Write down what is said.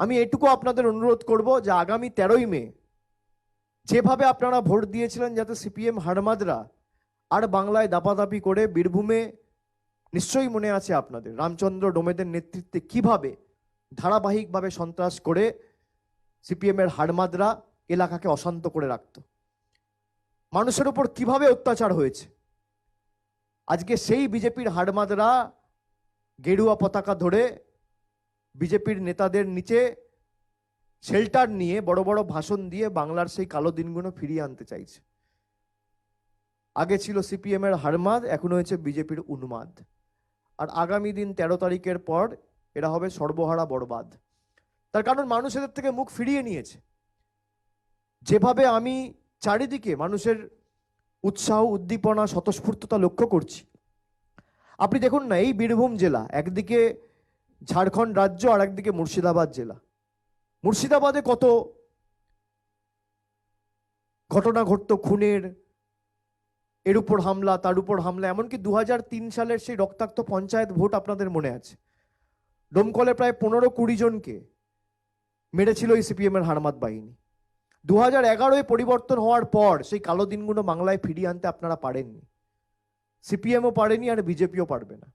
আমি এটুকু আপনাদের অনুরোধ করব যে আগামী তেরোই মে, যেভাবে আপনারা ভোট দিয়েছিলেন যাতে সিপিএম হারমাদরা আর বাংলায় দাপাদাপি করে বীরভূমে, নিশ্চয়ই মনে আছে আপনাদের, রামচন্দ্র ডোমেদের নেতৃত্বে কীভাবে ধারাবাহিকভাবে সন্ত্রাস করে সিপিএমের হারমাদরা এলাকাকে অশান্ত করে রাখত। মানুষের উপর কীভাবে অত্যাচার হয়েছে? আজকে সেই বিজেপির হারমাদরা গেরুয়া পতাকা ধরে বিজেপির নেতাদের নিচে শেল্টার নিয়ে, বড় বড় ভাষণ দিয়ে বাংলার সেই কালো দিনগুলো ফিরিয়ে আনতে চাইছে। আগে ছিল সিপিএম এর হারমাদ, এখন হয়েছে বিজেপির উন্মাদ। আর আগামী দিন তেরো তারিখের পর এরা হবে সর্বহারা বরবাদ। তার কারণ মানুষ এদের থেকে মুখ ফিরিয়ে নিয়েছে। যেভাবে আমি চারিদিকে মানুষের উৎসাহ, উদ্দীপনা, স্বতঃস্ফূর্ততা লক্ষ্য করছি। আপনি দেখুন না, এই বীরভূম জেলা একদিকে ঝাড়খণ্ড রাজ্য আর একদিকে মুর্শিদাবাদ জেলা। মুর্শিদাবাদে কত ঘটনা ঘটত খুনের, এর উপর হামলা, তার উপর হামলা, এমনকি দু সালের সেই রক্তাক্ত পঞ্চায়েত ভোট আপনাদের মনে আছে? ডোমকলে প্রায় পনেরো কুড়ি জনকে মেরেছিল এই সিপিএম এর হারমাত বাহিনী। দু হাজার এগারোয় পরিবর্তন হওয়ার পর সেই কালো দিনগুলো বাংলায় ফিরিয়ে আনতে আপনারা পারেননি। সিপিএমও পারেনি আর বিজেপিও পারবে না।